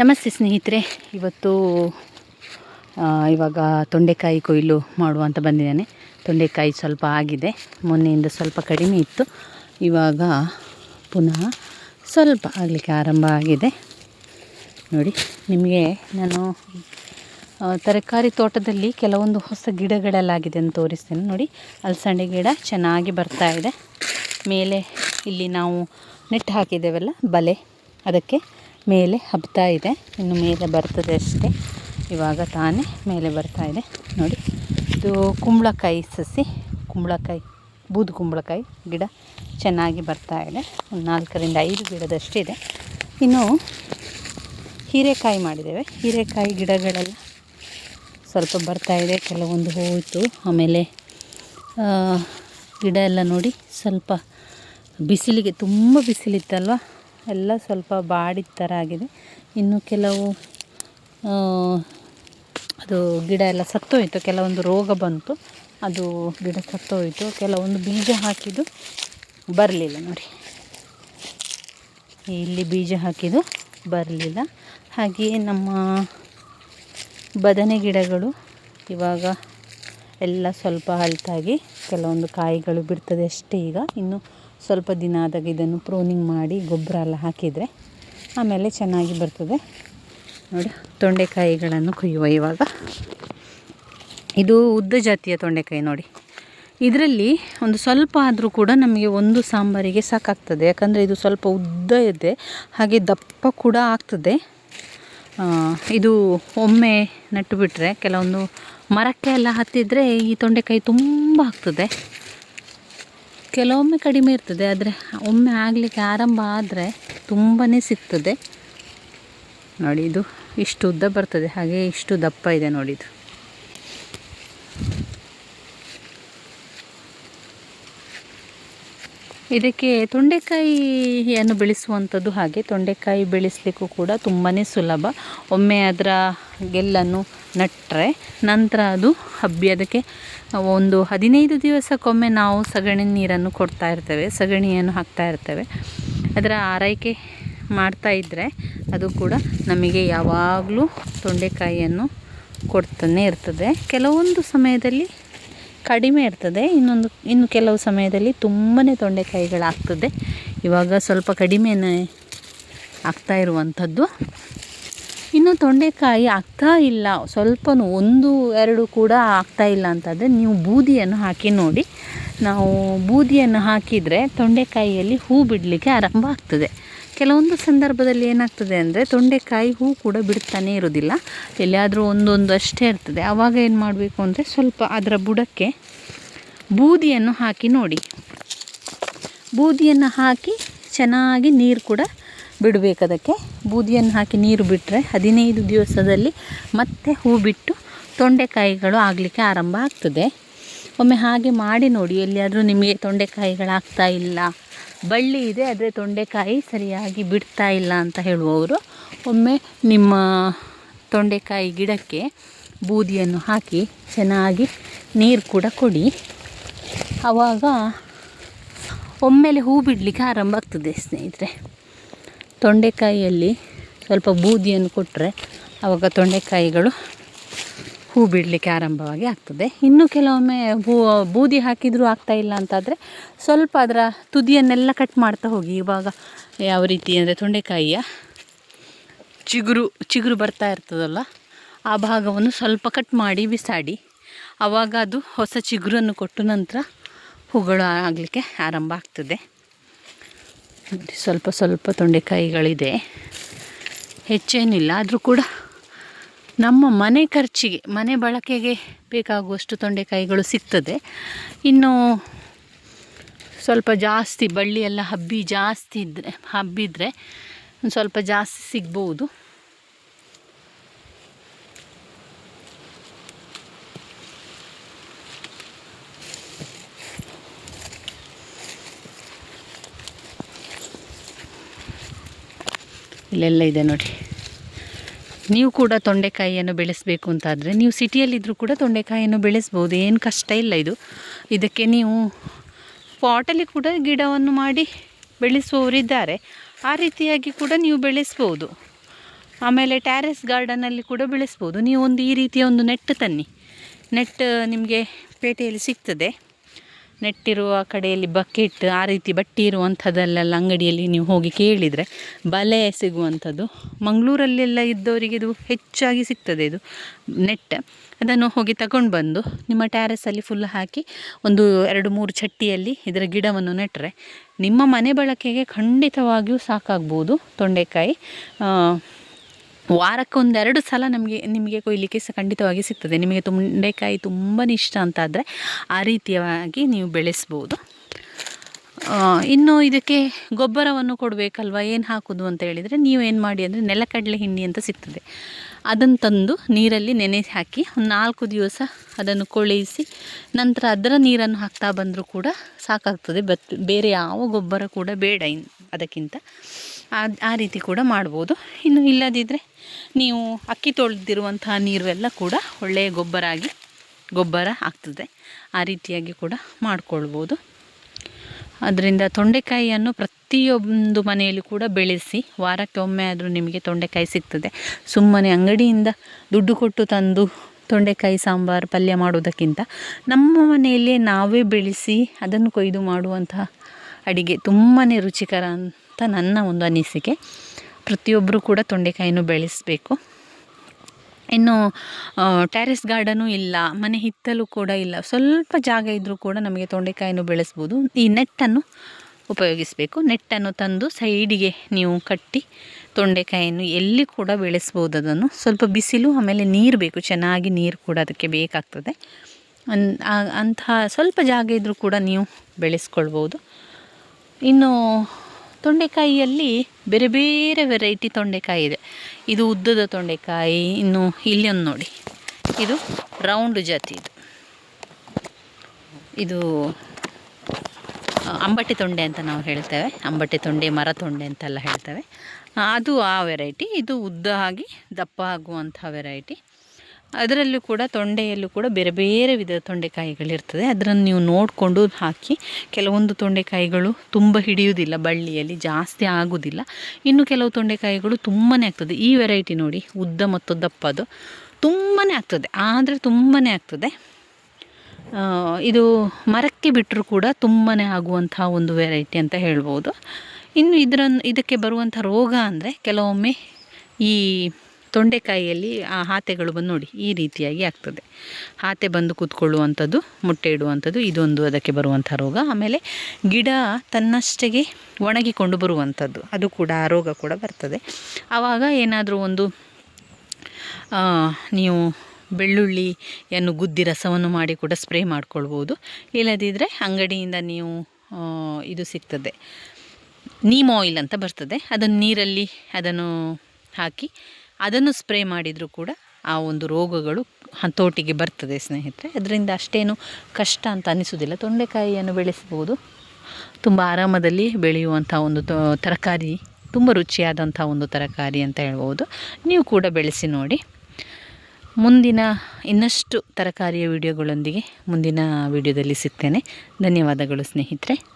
ನಮಸ್ತೆ ಸ್ನೇಹಿತರೆ, ಇವತ್ತು ಇವಾಗ ತೊಂಡೆಕಾಯಿ ಕೊಯ್ಲು ಮಾಡುವ ಅಂತ ಬಂದಿದ್ದೇನೆ. ತೊಂಡೆಕಾಯಿ ಸ್ವಲ್ಪ ಆಗಿದೆ, ಮೊನ್ನೆಯಿಂದ ಸ್ವಲ್ಪ ಕಡಿಮೆ ಇತ್ತು, ಇವಾಗ ಪುನಃ ಸ್ವಲ್ಪ ಆಗಲಿಕ್ಕೆ ಆರಂಭ ಆಗಿದೆ. ನೋಡಿ, ನಿಮಗೆ ನಾನು ತರಕಾರಿ ತೋಟದಲ್ಲಿ ಕೆಲವೊಂದು ಹೊಸ ಗಿಡಗಳೆಲ್ಲಾಗಿದೆ ಅಂತ ತೋರಿಸ್ತೇನೆ. ನೋಡಿ, ಅಲಸಂಡೆ ಗಿಡ ಚೆನ್ನಾಗಿ ಬರ್ತಾ ಇದೆ. ಮೇಲೆ ಇಲ್ಲಿ ನಾವು ನೆಟ್ಟು ಹಾಕಿದ್ದೇವಲ್ಲ, ಬಲೆ, ಅದಕ್ಕೆ ಮೇಲೆ ಹಬ್ತಾ ಇದೆ. ಇನ್ನು ಮೇಲೆ ಬರ್ತದೆ ಅಷ್ಟೇ. ಇವಾಗ ತಾನೇ ಮೇಲೆ ಬರ್ತಾ ಇದೆ. ನೋಡಿ, ಇದು ಕುಂಬಳಕಾಯಿ ಸಸಿ, ಕುಂಬಳಕಾಯಿ, ಬೂದು ಕುಂಬಳಕಾಯಿ ಗಿಡ ಚೆನ್ನಾಗಿ ಬರ್ತಾ ಇದೆ. ಒಂದು ನಾಲ್ಕರಿಂದ ಐದು ಗಿಡದಷ್ಟಿದೆ ಇನ್ನು ಹೀರೆಕಾಯಿ ಮಾಡಿದ್ದೇವೆ. ಹೀರೆಕಾಯಿ ಗಿಡಗಳೆಲ್ಲ ಸ್ವಲ್ಪ ಬರ್ತಾ ಇದೆ. ಕೆಲವೊಂದು ಹೋಯಿತು. ಆಮೇಲೆ ಗಿಡ ಎಲ್ಲ ನೋಡಿ ಸ್ವಲ್ಪ ಬಿಸಿಲಿಗೆ, ತುಂಬ ಬಿಸಿಲಿತ್ತಲ್ವ? ಎಲ್ಲ ಸ್ವಲ್ಪ ಬಾಡಿದ ಥರ ಆಗಿದೆ. ಇನ್ನು ಕೆಲವು ಅದು ಗಿಡ ಎಲ್ಲ ಸತ್ತೋಯಿತು. ಕೆಲವೊಂದು ರೋಗ ಬಂತು. ಅದು ಗಿಡ ಸತ್ತೋಯಿತು. ಕೆಲವೊಂದು ಬೀಜ ಹಾಕಿದ್ದು ಬರಲಿಲ್ಲ ನೋಡಿ. ಇಲ್ಲಿ ಬೀಜ ಹಾಕಿದ್ದು ಬರಲಿಲ್ಲ. ಹಾಗೆಯೇ ನಮ್ಮ ಬದನೆ ಗಿಡಗಳು ಇವಾಗ ಎಲ್ಲ ಸ್ವಲ್ಪ ಹಳತಾಗಿ ಕೆಲವೊಂದು ಕಾಯಿಗಳು ಬಿಡ್ತದೆ ಅಷ್ಟೇ ಈಗ. ಇನ್ನು ಸ್ವಲ್ಪ ದಿನ ಆದಾಗ ಇದನ್ನು ಪ್ರೂನಿಂಗ್ ಮಾಡಿ ಗೊಬ್ಬರ ಎಲ್ಲ ಹಾಕಿದರೆ ಆಮೇಲೆ ಚೆನ್ನಾಗಿ ಬರ್ತದೆ. ನೋಡಿ, ತೊಂಡೆಕಾಯಿಗಳನ್ನು ಕೊಯ್ಯುವ ಇವಾಗ. ಇದು ಉದ್ದ ಜಾತಿಯ ತೊಂಡೆಕಾಯಿ ನೋಡಿ. ಇದರಲ್ಲಿ ಒಂದು ಸ್ವಲ್ಪ ಆದರೂ ಕೂಡ ನಮಗೆ ಒಂದು ಸಾಂಬಾರಿಗೆ ಸಾಕಾಗ್ತದೆ. ಯಾಕಂದರೆ ಇದು ಸ್ವಲ್ಪ ಉದ್ದ ಇದೆ, ಹಾಗೆ ದಪ್ಪ ಕೂಡ ಆಗ್ತದೆ. ಇದು ಒಮ್ಮೆ ನಟ್ಟು ಬಿಟ್ಟರೆ ಕೆಲವೊಂದು ಮರಕ್ಕೆ ಎಲ್ಲ ಹತ್ತಿದರೆ ಈ ತೊಂಡೆಕಾಯಿ ತುಂಬ ಆಗ್ತದೆ. ಕೆಲವೊಮ್ಮೆ ಕಡಿಮೆ ಇರ್ತದೆ, ಆದರೆ ಒಮ್ಮೆ ಆಗಲಿಕ್ಕೆ ಆರಂಭ ಆದರೆ ತುಂಬಾ ಸಿಗ್ತದೆ. ನೋಡಿ, ಇದು ಇಷ್ಟು ಉದ್ದ ಬರ್ತದೆ, ಹಾಗೆ ಇಷ್ಟು ದಪ್ಪ ಇದೆ ನೋಡಿ ಇದು. ಇದಕ್ಕೆ ತೊಂಡೆಕಾಯಿಯನ್ನು ಬೆಳೆಸುವಂಥದ್ದು ಹಾಗೆ, ತೊಂಡೆಕಾಯಿ ಬೆಳೆಸಲಿಕ್ಕೂ ಕೂಡ ತುಂಬಾ ಸುಲಭ. ಒಮ್ಮೆ ಅದರ ಗೆಲ್ಲನ್ನು ನಟ್ಟರೆ ನಂತರ ಅದು ಹಬ್ಬಿ ಅದಕ್ಕೆ ಒಂದು ಹದಿನೈದು ದಿವಸಕ್ಕೊಮ್ಮೆ ನಾವು ಸಗಣಿ ನೀರನ್ನು ಕೊಡ್ತಾ ಇರ್ತೇವೆ, ಸಗಣಿಯನ್ನು ಹಾಕ್ತಾ ಇರ್ತೇವೆ. ಅದರ ಆರೈಕೆ ಮಾಡ್ತಾ ಇದ್ದರೆ ಅದು ಕೂಡ ನಮಗೆ ಯಾವಾಗಲೂ ತೊಂಡೆಕಾಯಿಯನ್ನು ಕೊಡ್ತಾನೆ ಇರ್ತದೆ. ಕೆಲವೊಂದು ಸಮಯದಲ್ಲಿ ಕಡಿಮೆ ಇರ್ತದೆ, ಇನ್ನೊಂದು, ಇನ್ನು ಕೆಲವು ಸಮಯದಲ್ಲಿ ತುಂಬಾ ತೊಂಡೆಕಾಯಿಗಳಾಗ್ತದೆ. ಇವಾಗ ಸ್ವಲ್ಪ ಕಡಿಮೆನೇ ಆಗ್ತಾ ಇರುವಂಥದ್ದು. ಇನ್ನು ತೊಂಡೆಕಾಯಿ ಆಗ್ತಾ ಇಲ್ಲ. ಸ್ವಲ್ಪ ಒಂದು, ಎರಡು ಕೂಡ ಆಗ್ತಾ ಇಲ್ಲ ಅಂತಂದರೆ ನೀವು ಬೂದಿಯನ್ನು ಹಾಕಿ ನೋಡಿ. ನಾವು ಬೂದಿಯನ್ನು ಹಾಕಿದರೆ ತೊಂಡೆಕಾಯಿಯಲ್ಲಿ ಹೂ ಬಿಡಲಿಕ್ಕೆ ಆರಂಭ ಆಗ್ತದೆ. ಕೆಲವೊಂದು ಸಂದರ್ಭದಲ್ಲಿ ಏನಾಗ್ತದೆ ಅಂದರೆ ತೊಂಡೆಕಾಯಿ ಹೂ ಕೂಡ ಬಿಡ್ತಾನೆ ಇರೋದಿಲ್ಲ ಎಲ್ಲಿಯಾದರೂ ಒಂದೊಂದು ಅಷ್ಟೇ ಇರ್ತದೆ. ಆವಾಗ ಏನು ಮಾಡಬೇಕು ಅಂದರೆ ಸ್ವಲ್ಪ ಅದರ ಬುಡಕ್ಕೆ ಬೂದಿಯನ್ನು ಹಾಕಿ ನೋಡಿ. ಬೂದಿಯನ್ನು ಹಾಕಿ ಚೆನ್ನಾಗಿ ನೀರು ಕೂಡ ಬಿಡಬೇಕು ಅದಕ್ಕೆ. ಬೂದಿಯನ್ನು ಹಾಕಿ ನೀರು ಬಿಟ್ಟರೆ ಹದಿನೈದು ದಿವಸದಲ್ಲಿ ಮತ್ತೆ ಹೂ ಬಿಟ್ಟು ತೊಂಡೆಕಾಯಿಗಳು ಆಗಲಿಕ್ಕೆ ಆರಂಭ ಆಗ್ತದೆ. ಒಮ್ಮೆ ಹಾಗೆ ಮಾಡಿ ನೋಡಿ, ಎಲ್ಲಿಯಾದರೂ ನಿಮಗೆ ತೊಂಡೆಕಾಯಿಗಳಾಗ್ತಾ ಇಲ್ಲ, ಬಳ್ಳಿ ಇದೆ, ಆದರೆ ತೊಂಡೆಕಾಯಿ ಸರಿಯಾಗಿ ಬಿಡ್ತಾ ಇಲ್ಲ ಅಂತ ಹೇಳುವವರು, ಒಮ್ಮೆ ನಿಮ್ಮ ತೊಂಡೆಕಾಯಿ ಗಿಡಕ್ಕೆ ಬೂದಿಯನ್ನು ಹಾಕಿ ಚೆನ್ನಾಗಿ ನೀರು ಕೂಡ ಕೊಡಿ. ಆವಾಗ ಒಮ್ಮೆಲೆ ಹೂ ಬಿಡಲಿಕ್ಕೆ ಆರಂಭ ಆಗ್ತದೆ ಸ್ನೇಹಿತರೆ. ತೊಂಡೆಕಾಯಿಯಲ್ಲಿ ಸ್ವಲ್ಪ ಬೂದಿಯನ್ನು ಕೊಟ್ಟರೆ ಆವಾಗ ತೊಂಡೆಕಾಯಿಗಳು ಹೂ ಬಿಡಲಿಕ್ಕೆ ಆರಂಭವಾಗಿ ಆಗ್ತದೆ. ಇನ್ನು ಕೆಲವೊಮ್ಮೆ ಹೂ, ಬೂದಿ ಹಾಕಿದರೂ ಆಗ್ತಾ ಇಲ್ಲ ಅಂತಾದರೆ ಸ್ವಲ್ಪ ಅದರ ತುದಿಯನ್ನೆಲ್ಲ ಕಟ್ ಮಾಡ್ತಾ ಹೋಗಿ. ಇವಾಗ ಯಾವ ರೀತಿ ಅಂದರೆ ತೊಂಡೆಕಾಯಿಯ ಚಿಗುರು ಚಿಗುರು ಬರ್ತಾ ಇರ್ತದಲ್ಲ, ಆ ಭಾಗವನ್ನು ಸ್ವಲ್ಪ ಕಟ್ ಮಾಡಿ ಬಿಸಾಡಿ ಆವಾಗ ಅದು ಹೊಸ ಚಿಗುರನ್ನು ಕೊಟ್ಟು ನಂತರ ಹೂಗಳು ಆಗಲಿಕ್ಕೆ ಆರಂಭ ಆಗ್ತದೆ. ಸ್ವಲ್ಪ ಸ್ವಲ್ಪ ತೊಂಡೆಕಾಯಿಗಳಿದೆ. ಹೆಚ್ಚೇನಿಲ್ಲ, ಆದರೂ ಕೂಡ ನಮ್ಮ ಮನೆ ಖರ್ಚಿಗೆ, ಮನೆ ಬಳಕೆಗೆ ಬೇಕಾಗುವಷ್ಟು ತೊಂಡೆಕಾಯಿಗಳು ಸಿಗ್ತದೆ. ಇನ್ನು ಸ್ವಲ್ಪ ಜಾಸ್ತಿ, ಬಳ್ಳಿಯೆಲ್ಲ ಹಬ್ಬಿ ಜಾಸ್ತಿ ಇದ್ದರೆ ಹಬ್ಬಿದರೆ ಒಂದು ಸ್ವಲ್ಪ ಜಾಸ್ತಿ ಸಿಗ್ಬೋದು. ಇಲ್ಲೆಲ್ಲ ಇದೆ ನೋಡಿ. ನೀವು ಕೂಡ ತೊಂಡೆಕಾಯಿಯನ್ನು ಬೆಳೆಸಬೇಕು ಅಂತಾದರೆ ನೀವು ಸಿಟಿಯಲ್ಲಿದ್ದರೂ ಕೂಡ ತೊಂಡೆಕಾಯಿಯನ್ನು ಬೆಳೆಸ್ಬೋದು, ಏನು ಕಷ್ಟ ಇಲ್ಲ ಇದು. ಇದಕ್ಕೆ ನೀವು ಪಾಟಲ್ಲಿ ಕೂಡ ಗಿಡವನ್ನು ಮಾಡಿ ಬೆಳೆಸುವವರಿದ್ದಾರೆ. ಆ ರೀತಿಯಾಗಿ ಕೂಡ ನೀವು ಬೆಳೆಸ್ಬೋದು. ಆಮೇಲೆ ಟ್ಯಾರೆಸ್ ಗಾರ್ಡನಲ್ಲಿ ಕೂಡ ಬೆಳೆಸ್ಬೋದು. ನೀವು ಒಂದು ಈ ರೀತಿಯ ಒಂದು ನೆಟ್ ತನ್ನಿ. ನೆಟ್ ನಿಮಗೆ ಪೇಟೆಯಲ್ಲಿ ಸಿಗ್ತದೆ. ನೆಟ್ಟಿರುವ ಕಡೆಯಲ್ಲಿ ಬಕೆಟ್, ಆ ರೀತಿ ಬಟ್ಟೆ ಇರುವಂಥದ್ದಲ್ಲೆಲ್ಲ ಅಂಗಡಿಯಲ್ಲಿ ನೀವು ಹೋಗಿ ಕೇಳಿದರೆ ಬಲೆ ಸಿಗುವಂಥದ್ದು. ಮಂಗಳೂರಲ್ಲೆಲ್ಲ ಇದ್ದವರಿಗೆ ಇದು ಹೆಚ್ಚಾಗಿ ಸಿಗ್ತದೆ ಇದು ನೆಟ್ ಅದನ್ನು ಹೋಗಿ ತಗೊಂಡು ಬಂದು ನಿಮ್ಮ ಟ್ಯಾರೆಸಲ್ಲಿ ಫುಲ್ ಹಾಕಿ ಒಂದು ಎರಡು ಮೂರು ಚಟ್ಟಿಯಲ್ಲಿ ಇದರ ಗಿಡವನ್ನು ನೆಟ್ಟರೆ ನಿಮ್ಮ ಮನೆ ಬಳಕೆಗೆ ಖಂಡಿತವಾಗಿಯೂ ಸಾಕಾಗ್ಬೋದು ತೊಂಡೆಕಾಯಿ. ಆ, ವಾರಕ್ಕೆ ಒಂದೆರಡು ಸಲ ನಮಗೆ ನಿಮಗೆ ಕೊಯ್ಲಿಕ್ಕೆ ಸಹ ಖಂಡಿತವಾಗಿ ಸಿಗ್ತದೆ. ನಿಮಗೆ ತುಂಡೆಕಾಯಿ ತುಂಬಾ ಇಷ್ಟ ಅಂತಾದರೆ ಆ ರೀತಿಯಾಗಿ ನೀವು ಬೆಳೆಸ್ಬೋದು. ಇನ್ನು ಇದಕ್ಕೆ ಗೊಬ್ಬರವನ್ನು ಕೊಡಬೇಕಲ್ವ? ಏನು ಹಾಕೋದು ಅಂತ ಹೇಳಿದರೆ ನೀವು ಏನು ಮಾಡಿ ಅಂದರೆ ನೆಲಕಡಲೆ ಹಿಂಡಿ ಅಂತ ಸಿಗ್ತದೆ. ಅದನ್ನು ತಂದು ನೀರಲ್ಲಿ ನೆನೆಸಿ ಹಾಕಿ ಒಂದು ನಾಲ್ಕು ದಿವಸ ಅದನ್ನು ಕೊಳೆಯಿಸಿ ನಂತರ ಅದರ ನೀರನ್ನು ಹಾಕ್ತಾ ಬಂದರೂ ಕೂಡ ಸಾಕಾಗ್ತದೆ. ಬತ್ ಬೇರೆ ಯಾವ ಗೊಬ್ಬರ ಕೂಡ ಬೇಡ ಇನ್ ಅದಕ್ಕಿಂತ. ಆ ರೀತಿ ಕೂಡ ಮಾಡ್ಬೋದು. ಇನ್ನು ಇಲ್ಲದಿದ್ದರೆ ನೀವು ಅಕ್ಕಿ ತೊಳೆದಿರುವಂತಹ ನೀರೆಲ್ಲ ಕೂಡ ಒಳ್ಳೆಯ ಗೊಬ್ಬರ ಆಗಿ ಗೊಬ್ಬರ ಆಗ್ತದೆ. ಆ ರೀತಿಯಾಗಿ ಕೂಡ ಮಾಡಿಕೊಳ್ಬೋದು. ಅದರಿಂದ ತೊಂಡೆಕಾಯಿಯನ್ನು ಪ್ರತಿಯೊಂದು ಮನೆಯಲ್ಲಿ ಕೂಡ ಬೆಳೆಸಿ, ವಾರಕ್ಕೆ ಒಮ್ಮೆ ಆದರೂ ನಿಮಗೆ ತೊಂಡೆಕಾಯಿ ಸಿಗ್ತದೆ. ಸುಮ್ಮನೆ ಅಂಗಡಿಯಿಂದ ದುಡ್ಡು ಕೊಟ್ಟು ತಂದು ತೊಂಡೆಕಾಯಿ ಸಾಂಬಾರು ಪಲ್ಯ ಮಾಡುವುದಕ್ಕಿಂತ ನಮ್ಮ ಮನೆಯಲ್ಲೇ ನಾವೇ ಬೆಳೆಸಿ ಅದನ್ನು ಕೊಯ್ದು ಮಾಡುವಂತಹ ಅಡಿಗೆ ತುಂಬಾ ರುಚಿಕರ ಅಂತ ನನ್ನ ಒಂದು ಅನಿಸಿಕೆ. ಪ್ರತಿಯೊಬ್ಬರು ಕೂಡ ತೊಂಡೆಕಾಯಿನೂ ಬೆಳೆಸಬೇಕು. ಇನ್ನು ಟ್ಯಾರೆಸ್ ಗಾರ್ಡನು ಇಲ್ಲ, ಮನೆ ಹಿತ್ತಲು ಕೂಡ ಇಲ್ಲ. ಸ್ವಲ್ಪ ಜಾಗ ಇದ್ದರೂ ಕೂಡ ನಮಗೆ ತೊಂಡೆಕಾಯಿನೂ ಬೆಳೆಸ್ಬೋದು. ಈ ನೆಟ್ಟನ್ನು ಉಪಯೋಗಿಸಬೇಕು. ನೆಟ್ಟನ್ನು ತಂದು ಸೈಡಿಗೆ ನೀವು ಕಟ್ಟಿ ತೊಂಡೆಕಾಯಿಯನ್ನು ಎಲ್ಲಿ ಕೂಡ ಬೆಳೆಸ್ಬೋದು ಅದನ್ನು. ಸ್ವಲ್ಪ ಬಿಸಿಲು, ಆಮೇಲೆ ನೀರು ಬೇಕು. ಚೆನ್ನಾಗಿ ನೀರು ಕೂಡ ಅದಕ್ಕೆ ಬೇಕಾಗ್ತದೆ. ಅನ್ ಅಂತಹ ಸ್ವಲ್ಪ ಜಾಗ ಇದ್ದರೂ ಕೂಡ ನೀವು ಬೆಳೆಸ್ಕೊಳ್ಬೋದು. ಇನ್ನು ತೊಂಡೆಕಾಯಿಯಲ್ಲಿ ಬೇರೆ ಬೇರೆ ವೆರೈಟಿ ತೊಂಡೆಕಾಯಿ ಇದೆ. ಇದು ಉದ್ದದ ತೊಂಡೆಕಾಯಿ, ಇನ್ನು ಇಲ್ಲಿ ಒಂದು ನೋಡಿ. ಇದು ರೌಂಡ್ ಜಾತಿ ಇದು ಇದು ಅಂಬಟ್ಟೆ ತೊಂಡೆ ಅಂತ ನಾವು ಹೇಳ್ತೇವೆ. ಅಂಬಟ್ಟೆ ತೊಂಡೆ, ಮರ ತೊಂಡೆ ಅಂತೆಲ್ಲ ಹೇಳ್ತೇವೆ. ಅದು ಆ ವೆರೈಟಿ ಇದು ಉದ್ದ ಆಗಿ ದಪ್ಪ ಆಗುವಂಥ ವೆರೈಟಿ ಅದರಲ್ಲೂ ಕೂಡ ತೊಂಡೆಯಲ್ಲೂ ಕೂಡ ಬೇರೆ ಬೇರೆ ವಿಧದ ತೊಂಡೆಕಾಯಿಗಳಿರ್ತದೆ. ಅದನ್ನು ನೀವು ನೋಡಿಕೊಂಡು ಹಾಕಿ, ಕೆಲವೊಂದು ತೊಂಡೆಕಾಯಿಗಳು ತುಂಬ ಹಿಡಿಯುವುದಿಲ್ಲ ಬಳ್ಳಿಯಲ್ಲಿ, ಜಾಸ್ತಿ ಆಗುವುದಿಲ್ಲ. ಇನ್ನು ಕೆಲವು ತೊಂಡೆಕಾಯಿಗಳು ತುಂಬಾ ಆಗ್ತದೆ. ಈ ವೆರೈಟಿ ನೋಡಿ, ಉದ್ದ ಮತ್ತು ದಪ್ಪದು ತುಂಬಾ ಆಗ್ತದೆ. ಆದರೆ ತುಂಬಾ ಆಗ್ತದೆ. ಇದು ಮರಕ್ಕೆ ಬಿಟ್ಟರೂ ಕೂಡ ತುಂಬಾ ಆಗುವಂಥ ಒಂದು ವೆರೈಟಿ ಅಂತ ಹೇಳ್ಬೋದು. ಇನ್ನು ಇದರನ್ನು ಇದಕ್ಕೆ ಬರುವಂಥ ರೋಗ ಅಂದರೆ ಕೆಲವೊಮ್ಮೆ ಈ ತೊಂಡೆಕಾಯಿಯಲ್ಲಿ ಆ ಹಾತೆಗಳು ಬಂದು ನೋಡಿ, ಈ ರೀತಿಯಾಗಿ ಆಗ್ತದೆ. ಹಾತೆ ಬಂದು ಕೂತ್ಕೊಳ್ಳುವಂಥದ್ದು, ಮೊಟ್ಟೆ ಇಡುವಂಥದ್ದು, ಇದೊಂದು ಅದಕ್ಕೆ ಬರುವಂಥ ರೋಗ. ಆಮೇಲೆ ಗಿಡ ತನ್ನಷ್ಟೇ ಒಣಗಿಕೊಂಡು ಬರುವಂಥದ್ದು, ಅದು ಕೂಡ ಆ ರೋಗ ಕೂಡ ಬರ್ತದೆ. ಆವಾಗ ಏನಾದರೂ ಒಂದು ನೀವು ಬೆಳ್ಳುಳ್ಳಿಯನ್ನು ಗುದ್ದಿ ರಸವನ್ನು ಮಾಡಿ ಕೂಡ ಸ್ಪ್ರೇ ಮಾಡ್ಕೊಳ್ಬೋದು. ಇಲ್ಲದಿದ್ದರೆ ಅಂಗಡಿಯಿಂದ ನೀವು ಇದು ಸಿಗ್ತದೆ, ನೀಮ್ ಆಯಿಲ್ ಅಂತ ಬರ್ತದೆ. ಅದನ್ನು ನೀರಲ್ಲಿ ಅದನ್ನು ಹಾಕಿ ಅದನ್ನು ಸ್ಪ್ರೇ ಮಾಡಿದರೂ ಕೂಡ ಆ ಒಂದು ರೋಗಗಳು ಹತೋಟಿಗೆ ಬರ್ತದೆ ಸ್ನೇಹಿತರೆ. ಅದರಿಂದ ಅಷ್ಟೇನು ಕಷ್ಟ ಅಂತ ಅನಿಸೋದಿಲ್ಲ ತೊಂಡೆಕಾಯಿಯನ್ನು ಬೆಳೆಸಬಹುದು. ತುಂಬ ಆರಾಮದಲ್ಲಿ ಬೆಳೆಯುವಂಥ ಒಂದು ತರಕಾರಿ, ತುಂಬ ರುಚಿಯಾದಂಥ ಒಂದು ತರಕಾರಿ ಅಂತ ಹೇಳ್ಬೋದು ನೀವು ಕೂಡ ಬೆಳೆಸಿ ನೋಡಿ. ಮುಂದಿನ ಇನ್ನಷ್ಟು ತರಕಾರಿಯ ವಿಡಿಯೋಗಳೊಂದಿಗೆ ಮುಂದಿನ ವಿಡಿಯೋದಲ್ಲಿ ಸಿಗ್ತೇನೆ. ಧನ್ಯವಾದಗಳು ಸ್ನೇಹಿತರೆ.